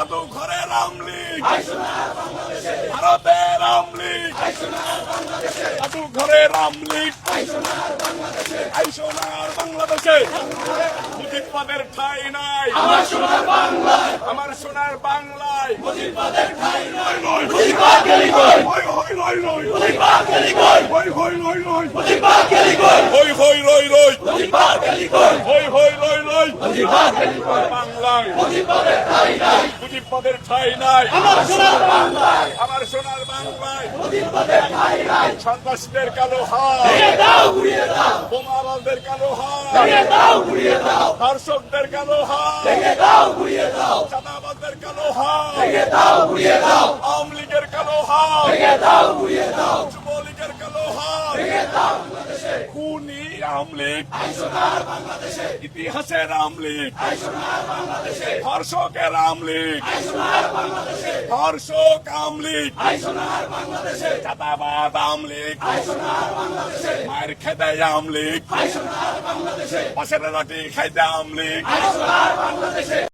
জাদুঘরে রামলীগ ভারতের রামলীগ জাদুঘরে রামলীগ আইসোনার বাংলাদেশে। মুজিববাদের ঠাই নাই। আমার সোনার বাংলায়। আমার সোনার বাংলায়। মুজিববাদের ঠাই নাই। নয় মুজিববাদ গেলি কই? হই হই লই লই মুজিববাদ গেলি কই? হই হই লই লই মুজিববাদ গেলি কই? হই হই লই লই মুজিববাদ গেলি কই? হই হই লই লই মুজিববাদ গেলি কই? বাংলায়। মুজিববাদের ঠাই নাই। মুজিববাদের ঠাই নাই। আমার সোনার বাংলায়। আমার সোনার বাংলায়। ঠাই নাই। সন্ত্রাসীদের কালো হাত। দাও উড়িয়ে দাও। বোমাবালদের কালো হাত। দাও উড়িয়ে দাও। ধর্ষকদের কালো হাত। দাও উড়িয়ে দাও। কালো হাত। দাও উড়িয়ে দাও। আওয়ামী লীগের কালো হাত। দাও উড়িয়ে দাও যুবলীগের কালো হাত ভেঙে দাও খুনি আওয়ামী লীগ। ইতিহাসের আওয়ামী লীগ। ধর্ষকের আওয়ামী লীগ। ধর্ষক আওয়ামী লীগ। চাঁদাবাদ আওয়ামী লীগ। মায়ের খেতে আওয়ামী লীগ। পাশের লাঠি খাইতে আওয়ামী লীগ।